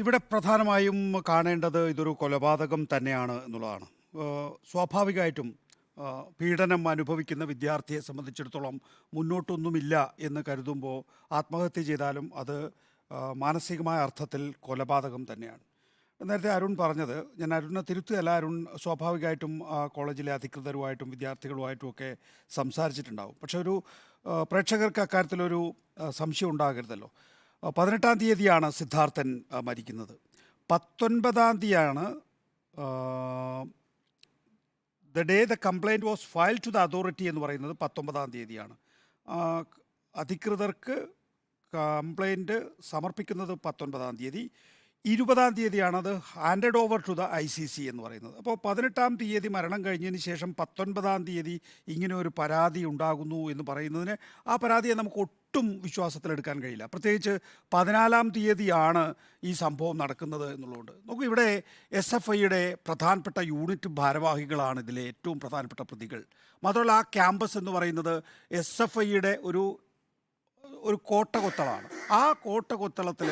ഇവിടെ പ്രധാനമായും കാണേണ്ടത് ഇതൊരു കൊലപാതകം തന്നെയാണ് എന്നുള്ളതാണ്. സ്വാഭാവികമായിട്ടും പീഡനം അനുഭവിക്കുന്ന വിദ്യാർത്ഥിയെ സംബന്ധിച്ചിടത്തോളം മുന്നോട്ടൊന്നുമില്ല എന്ന് കരുതുമ്പോൾ ആത്മഹത്യ ചെയ്താലും അത് മാനസികമായ അർത്ഥത്തിൽ കൊലപാതകം തന്നെയാണ്. നേരത്തെ അരുൺ പറഞ്ഞത് ഞാൻ അരുണിനെ തിരുത്തുകയല്ല അരുൺ സ്വാഭാവികമായിട്ടും കോളേജിലെ അധികൃതരുമായിട്ടും വിദ്യാർത്ഥികളുമായിട്ടും ഒക്കെ സംസാരിച്ചിട്ടുണ്ടാവും. പക്ഷെ ഒരു പ്രേക്ഷകർക്ക് അക്കാര്യത്തിലൊരു സംശയം ഉണ്ടാകരുതല്ലോ. പതിനെട്ടാം തീയതിയാണ് സിദ്ധാർത്ഥൻ മരിക്കുന്നത്. പത്തൊൻപതാം തീയതിയാണ് the day the complaint was file to the authority എന്ന് പറയുന്നത് പത്തൊമ്പതാം തീയതിയാണ്. അധികൃതർക്ക് കംപ്ലൈന്റ് സമർപ്പിക്കുന്നത് പത്തൊൻപതാം തീയതി. ഇരുപതാം തീയതിയാണ് അത് handed over to the I C C എന്ന് പറയുന്നത്. അപ്പോൾ പതിനെട്ടാം തീയതി മരണം കഴിഞ്ഞതിന് ശേഷം പത്തൊൻപതാം തീയതി ഇങ്ങനെ ഒരു പരാതി ഉണ്ടാകുന്നു എന്ന് പറയുന്നതിന് ആ പരാതിയെ നമുക്ക് ഒട്ടും വിശ്വാസത്തിലെടുക്കാൻ കഴിയില്ല. പ്രത്യേകിച്ച് പതിനാലാം തീയതിയാണ് ഈ സംഭവം നടക്കുന്നത് എന്നുള്ളതുകൊണ്ട്. നോക്കൂ ഇവിടെ എസ് എഫ് ഐയുടെ പ്രധാനപ്പെട്ട യൂണിറ്റ് ഭാരവാഹികളാണ് ഇതിലെ ഏറ്റവും പ്രധാനപ്പെട്ട പ്രതികൾ. മാത്രമല്ല ആ ക്യാമ്പസ് എന്ന് പറയുന്നത് എസ് എഫ് ഐയുടെ ഒരു ഒരു കോട്ടകൊത്തളാണ്. ആ കോട്ടകൊത്തളത്തിൽ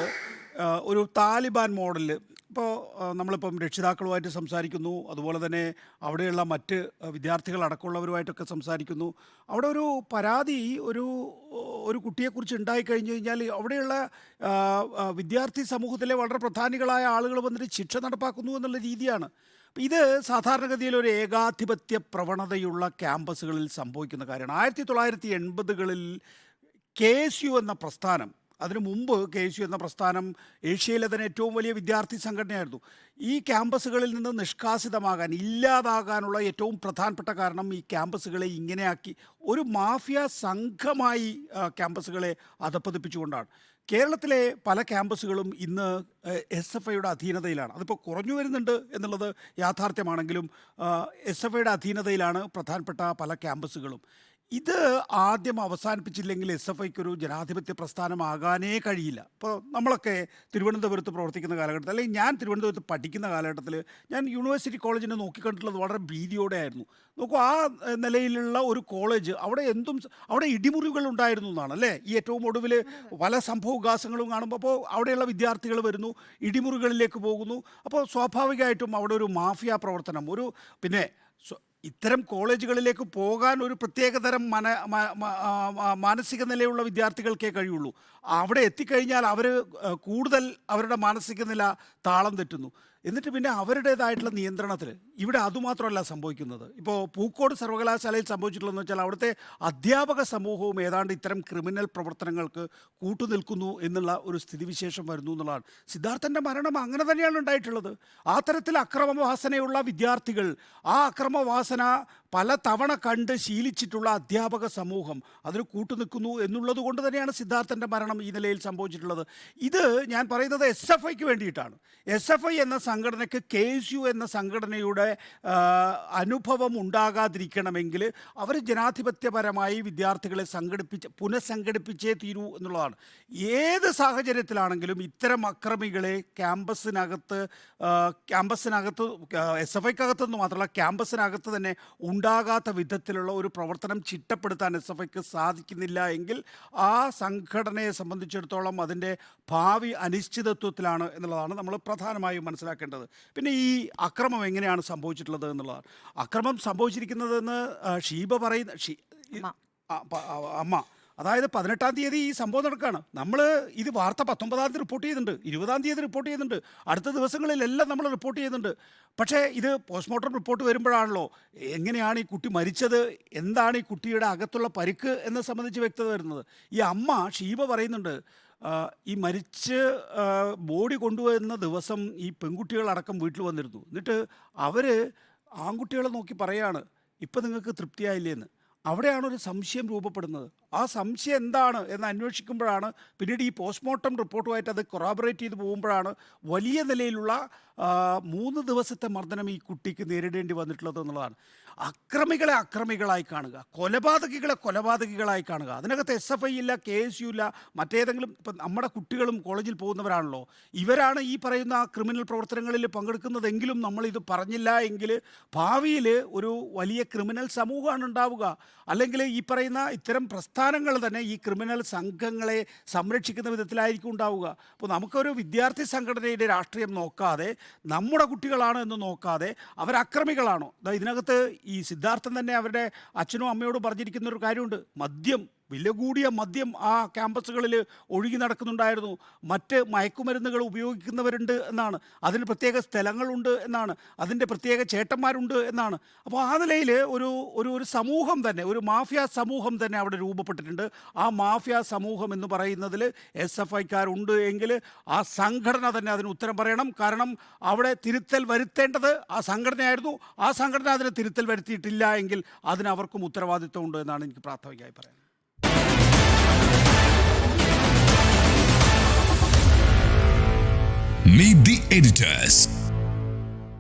ഒരു താലിബാൻ മോഡലിൽ ഇപ്പോൾ നമ്മളിപ്പം രക്ഷിതാക്കളുമായിട്ട് സംസാരിക്കുന്നു. അതുപോലെ തന്നെ അവിടെയുള്ള മറ്റ് വിദ്യാർത്ഥികൾ അടക്കമുള്ളവരുമായിട്ടൊക്കെ സംസാരിക്കുന്നു. അവിടെ ഒരു പരാതി ഒരു ഒരു കുട്ടിയെക്കുറിച്ച് ഉണ്ടായി കഴിഞ്ഞു കഴിഞ്ഞാൽ അവിടെയുള്ള വിദ്യാർത്ഥി സമൂഹത്തിലെ വളരെ പ്രധാനികളായ ആളുകൾ വന്നിട്ട് ശിക്ഷ നടപ്പാക്കുന്നു എന്നുള്ള രീതിയാണ്. ഇത് സാധാരണഗതിയിൽ ഒരു ഏകാധിപത്യ പ്രവണതയുള്ള ക്യാമ്പസുകളിൽ സംഭവിക്കുന്ന കാര്യമാണ്. ആയിരത്തി തൊള്ളായിരത്തി എൺപതുകളിൽ കെ എസ് യു എന്ന പ്രസ്ഥാനം അതിനു മുമ്പ് കെ എസ് യു എന്ന പ്രസ്ഥാനം ഏഷ്യയിലെ തന്നെ ഏറ്റവും വലിയ വിദ്യാർത്ഥി സംഘടനയായിരുന്നു. ഈ ക്യാമ്പസുകളിൽ നിന്ന് നിഷ്കാസിതമാകാൻ ഇല്ലാതാകാനുള്ള ഏറ്റവും പ്രധാനപ്പെട്ട കാരണം ഈ ക്യാമ്പസുകളെ ഇങ്ങനെയാക്കി ഒരു മാഫിയ സംഘമായി ക്യാമ്പസുകളെ അധപ്പതിപ്പിച്ചുകൊണ്ടാണ് കേരളത്തിലെ പല ക്യാമ്പസുകളും ഇന്ന് എസ് എഫ് ഐയുടെ അധീനതയിലാണ്. അതിപ്പോൾ കുറഞ്ഞു വരുന്നുണ്ട് എന്നുള്ളത് യാഥാർത്ഥ്യമാണെങ്കിലും എസ് എഫ് ഐയുടെ അധീനതയിലാണ് പ്രധാനപ്പെട്ട പല ക്യാമ്പസുകളും. ഇത് ആദ്യം അവസാനിപ്പിച്ചില്ലെങ്കിൽ എസ് എഫ് ഐക്ക് ഒരു ജനാധിപത്യ പ്രസ്ഥാനമാകാനേ കഴിയില്ല. ഇപ്പോൾ നമ്മളൊക്കെ തിരുവനന്തപുരത്ത് പ്രവർത്തിക്കുന്ന കാലഘട്ടത്തിൽ അല്ലെങ്കിൽ ഞാൻ തിരുവനന്തപുരത്ത് പഠിക്കുന്ന കാലഘട്ടത്തിൽ ഞാൻ യൂണിവേഴ്സിറ്റി കോളേജിനെ നോക്കിക്കണ്ടിട്ടുള്ളത് വളരെ ഭീതിയോടെ ആയിരുന്നു നോക്കൂ ആ നിലയിലുള്ള ഒരു കോളേജ് അവിടെ എന്തും അവിടെ ഇടിമുറികൾ ഉണ്ടായിരുന്നു എന്നാണ് അല്ലേ? ഈ ഏറ്റവും ഒടുവിൽ പല സംഭവവികാസങ്ങളും കാണുമ്പോൾ അപ്പോൾ അവിടെയുള്ള വിദ്യാർത്ഥികൾ വരുന്നു ഇടിമുറികളിലേക്ക് പോകുന്നു. അപ്പോൾ സ്വാഭാവികമായിട്ടും അവിടെ ഒരു മാഫിയ പ്രവർത്തനം ഒരു പിന്നെ ഇത്തരം കോളേജുകളിലേക്ക് പോകാൻ ഒരു പ്രത്യേകതരം മന മാനസിക നിലയുള്ള വിദ്യാർത്ഥികൾക്കേ കഴിയുള്ളൂ. അവിടെ എത്തിക്കഴിഞ്ഞാൽ അവർ കൂടുതൽ അവരുടെ മാനസിക നില താളം തെറ്റുന്നു. എന്നിട്ട് പിന്നെ അവരുടേതായിട്ടുള്ള നിയന്ത്രണത്തിൽ ഇവിടെ അതുമാത്രമല്ല സംഭവിക്കുന്നത്. ഇപ്പോൾ പൂക്കോട് സർവകലാശാലയിൽ സംഭവിച്ചിട്ടുള്ളതെന്ന് വെച്ചാൽ അവിടുത്തെ അധ്യാപക സമൂഹവും ഏതാണ്ട് ഇത്തരം ക്രിമിനൽ പ്രവർത്തനങ്ങൾക്ക് കൂട്ടുനിൽക്കുന്നു എന്നുള്ള ഒരു സ്ഥിതിവിശേഷം വരുന്നു എന്നുള്ളതാണ്. സിദ്ധാർത്ഥന്റെ മരണം അങ്ങനെ തന്നെയാണ് ഉണ്ടായിട്ടുള്ളത്. ആ തരത്തിൽ അക്രമവാസനയുള്ള വിദ്യാർത്ഥികൾ ആ അക്രമവാസന പല തവണ കണ്ട് ശീലിച്ചിട്ടുള്ള അധ്യാപക സമൂഹം അതിന് കൂട്ടുനിൽക്കുന്നു എന്നുള്ളത് കൊണ്ട് തന്നെയാണ് സിദ്ധാർത്ഥന്റെ മരണം ഈ നിലയിൽ സംഭവിച്ചിട്ടുള്ളത്. ഇത് ഞാൻ പറയുന്നത് എസ് എഫ് ഐക്ക് വേണ്ടിയിട്ടാണ്. എസ് എഫ് ഐ എന്ന സംഘടനയ്ക്ക് കെ എസ് യു എന്ന സംഘടനയുടെ അനുഭവം ഉണ്ടാകാതിരിക്കണമെങ്കിൽ അവർ ജനാധിപത്യപരമായി വിദ്യാർത്ഥികളെ സംഘടിപ്പിച്ച് പുനഃസംഘടിപ്പിച്ചേ തീരൂ എന്നുള്ളതാണ്. ഏത് സാഹചര്യത്തിലാണെങ്കിലും ഇത്തരം അക്രമികളെ ക്യാമ്പസിനകത്ത് ക്യാമ്പസിനകത്ത് എസ് എഫ് ഐക്കകത്തുനിന്ന് മാത്രമല്ല ക്യാമ്പസിനകത്ത് തന്നെ ഉണ്ടാകാത്ത വിധത്തിലുള്ള ഒരു പ്രവർത്തനം ചിട്ടപ്പെടുത്താൻ എസ് എഫ് ഐക്ക് സാധിക്കുന്നില്ല എങ്കിൽ ആ സംഘടനയെ സംബന്ധിച്ചിടത്തോളം അതിന്റെ ഭാവി അനിശ്ചിതത്വത്തിലാണ് എന്നുള്ളതാണ് നമ്മൾ പ്രധാനമായും മനസ്സിലാക്കേണ്ടത്. പിന്നെ ഈ അക്രമം എങ്ങനെയാണ് സംഭവിച്ചിട്ടുള്ളത് എന്നുള്ളതാണ്. അക്രമം സംഭവിച്ചിരിക്കുന്നതെന്ന് ഷീബ പറയുന്ന ഷീ അമ്മ. അതായത് പതിനെട്ടാം തീയതി ഈ സംഭവം നടക്കുകയാണ് നമ്മൾ ഇത് വാർത്ത പത്തൊമ്പതാം തീയതി റിപ്പോർട്ട് ചെയ്തിട്ടുണ്ട്. ഇരുപതാം തീയതി റിപ്പോർട്ട് ചെയ്തിട്ടുണ്ട്. അടുത്ത ദിവസങ്ങളിലെല്ലാം നമ്മൾ റിപ്പോർട്ട് ചെയ്തിട്ടുണ്ട് പക്ഷേ ഇത് പോസ്റ്റ്മോർട്ടം റിപ്പോർട്ട് വരുമ്പോഴാണല്ലോ. എങ്ങനെയാണ് ഈ കുട്ടി മരിച്ചത്? എന്താണ് ഈ കുട്ടിയുടെ അകത്തുള്ള പരിക്ക് എന്നെ സംബന്ധിച്ച് വ്യക്തത വരുന്നത്. ഈ അമ്മ ഷീബ പറയുന്നുണ്ട് ഈ മരിച്ച് ബോഡി കൊണ്ടുവരുന്ന ദിവസം ഈ പെൺകുട്ടികളടക്കം വീട്ടിൽ വന്നിരുന്നു. എന്നിട്ട് അവർ ആൺകുട്ടികളെ നോക്കി പറയാണ് ഇപ്പം നിങ്ങൾക്ക് തൃപ്തിയായില്ലേ എന്ന് അവിടെയാണ് ഒരു സംശയം രൂപപ്പെടുന്നത്. ആ സംശയം എന്താണ് എന്ന് അന്വേഷിക്കുമ്പോഴാണ് പിന്നീട് ഈ പോസ്റ്റ്മോർട്ടം റിപ്പോർട്ടുമായിട്ട് അത് കൊറാബറേറ്റ് ചെയ്ത് പോകുമ്പോഴാണ് വലിയ നിലയിലുള്ള മൂന്ന് ദിവസത്തെ മർദ്ദനം ഈ കുട്ടിക്ക് നേരിടേണ്ടി വന്നിട്ടുള്ളത് എന്നുള്ളതാണ്. അക്രമികളെ അക്രമികളായി കാണുക കൊലപാതകികളെ കൊലപാതകികളായി കാണുക. അതിനകത്ത് എസ് എഫ് ഐ ഇല്ല കെ എസ് യു ഇല്ല മറ്റേതെങ്കിലും ഇപ്പം നമ്മുടെ കുട്ടികളും കോളേജിൽ പോകുന്നവരാണല്ലോ. ഇവരാണ് ഈ പറയുന്ന ക്രിമിനൽ പ്രവർത്തനങ്ങളിൽ പങ്കെടുക്കുന്നതെങ്കിലും നമ്മളിത് പറഞ്ഞില്ല എങ്കിൽ ഭാവിയിൽ ഒരു വലിയ ക്രിമിനൽ സമൂഹമാണ് ഉണ്ടാവുക. അല്ലെങ്കിൽ ഈ പറയുന്ന ഇത്തരം പ്രസ്ഥാന പ്രസ്ഥാനങ്ങൾ തന്നെ ഈ ക്രിമിനൽ സംഘങ്ങളെ സംരക്ഷിക്കുന്ന വിധത്തിലായിരിക്കും ഉണ്ടാവുക. അപ്പോൾ നമുക്കൊരു വിദ്യാർത്ഥി സംഘടനയുടെ രാഷ്ട്രീയം നോക്കാതെ നമ്മുടെ കുട്ടികളാണോ എന്ന് നോക്കാതെ ദാ ഇതിനകത്ത് ഈ സിദ്ധാർത്ഥൻ തന്നെ അവരുടെ അച്ഛനും അമ്മയോടും പറഞ്ഞിരിക്കുന്ന ഒരു കാര്യമുണ്ട്. മദ്യം വില കൂടിയ മദ്യം ആ ക്യാമ്പസുകളിൽ ഒഴുകി നടക്കുന്നുണ്ടായിരുന്നു. മറ്റ് മയക്കുമരുന്നുകൾ ഉപയോഗിക്കുന്നവരുണ്ട് എന്നാണ്. അതിന് പ്രത്യേക സ്ഥലങ്ങളുണ്ട് എന്നാണ്. അതിന്റെ പ്രത്യേക ചേട്ടന്മാരുണ്ട് എന്നാണ്. അപ്പോൾ ആ നിലയിൽ ഒരു ഒരു ഒരു സമൂഹം തന്നെ ഒരു മാഫിയ സമൂഹം തന്നെ അവിടെ രൂപപ്പെട്ടിട്ടുണ്ട്. ആ മാഫിയ സമൂഹം എന്ന് പറയുന്നതിൽ എസ് എഫ് ഐക്കാരുണ്ട് എങ്കിൽ ആ സംഘടന തന്നെ അതിന് ഉത്തരം പറയണം. കാരണം അവിടെ തിരുത്തൽ വരുത്തേണ്ടത് ആ സംഘടനയായിരുന്നു. ആ സംഘടന അതിന് തിരുത്തൽ വരുത്തിയിട്ടില്ല എങ്കിൽ അതിന് അവർക്കും ഉത്തരവാദിത്വമുണ്ട് എന്നാണ് എനിക്ക് പ്രാഥമികമായി പറയാൻ Meet the editors.